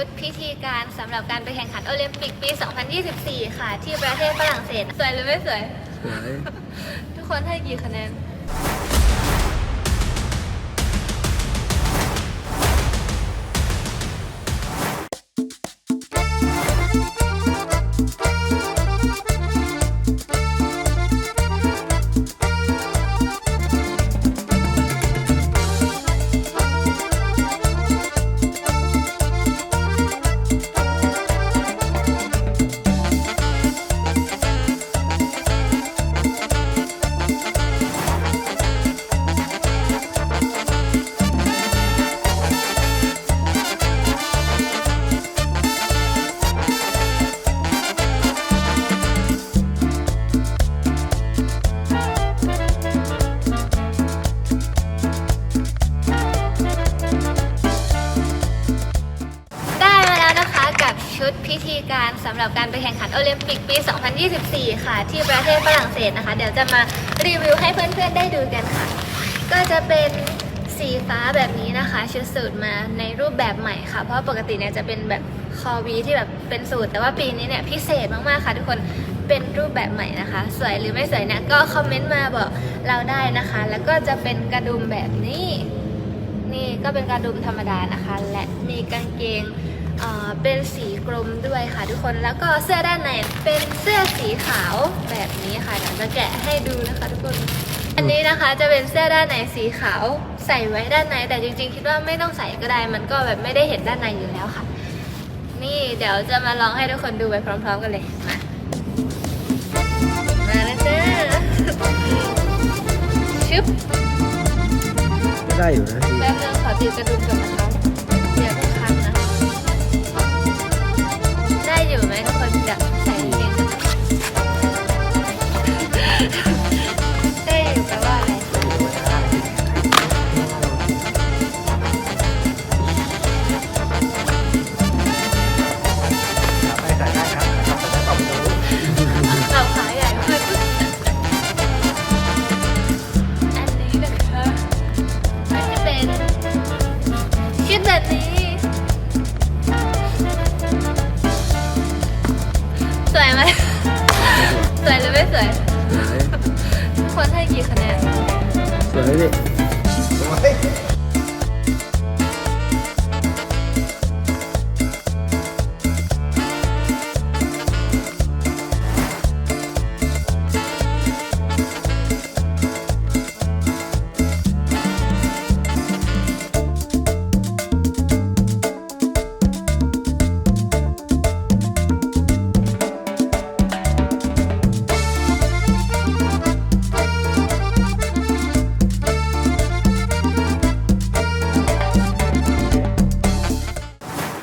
ชุดพิธีการสำหรับการไปแข่งขันโอลิมปิกปี 2024 ค่ะ ที่ประเทศฝรั่งเศส สวยหรือไม่สวย สวย ทุกคนให้กี่คะแนน ดพิธีการสำหรับการไปแข่งขันโอลิมปิกปี 2024 ค่ะ ที่ประเทศฝรั่งเศสนะคะ เดี๋ยวจะมารีวิวให้เพื่อนๆได้ดูกันค่ะ ก็จะเป็นสีฟ้าแบบนี้นะคะชุดสูตรมาในรูปแบบใหม่ค่ะ เพราะปกติเนี่ยจะเป็นแบบคอวีที่แบบเป็นสูตร แต่ว่าปีนี้เนี่ยพิเศษมากๆค่ะ ทุกคนเป็นรูปแบบใหม่นะคะ สวยหรือไม่สวยเนี่ยก็คอมเมนต์มาบอกเราได้นะคะ แล้วก็จะเป็นกระดุมแบบนี้ นี่ก็เป็นกระดุมธรรมดานะคะ และมีกางเกง เอ่อเป็นสีกลมด้วยค่ะทุกคนแล้วก็เสื้อด้านในเป็นเสื้อสีขาวแบบนี้ค่ะเดี๋ยวจะแกะให้ดูนะคะทุกคน อันนี้นะคะจะเป็นเสื้อด้านในสีขาวใส่ไว้ด้านใน แต่จริงๆ คิดว่าไม่ต้องใส่ก็ได้ มันก็แบบไม่ได้เห็นด้านในอยู่แล้วค่ะ นี่เดี๋ยวจะมาลองให้ทุกคนดูไปพร้อม ๆ กันเลยมามาแล้วจ้าชึบก็ได้อยู่นะแป๊บนึงขอติวกระดุมก่อนนะคะ สวยไหมสวยหรือไม่สวย สวยทุกคนให้กี่คะแนน สวยดิสวย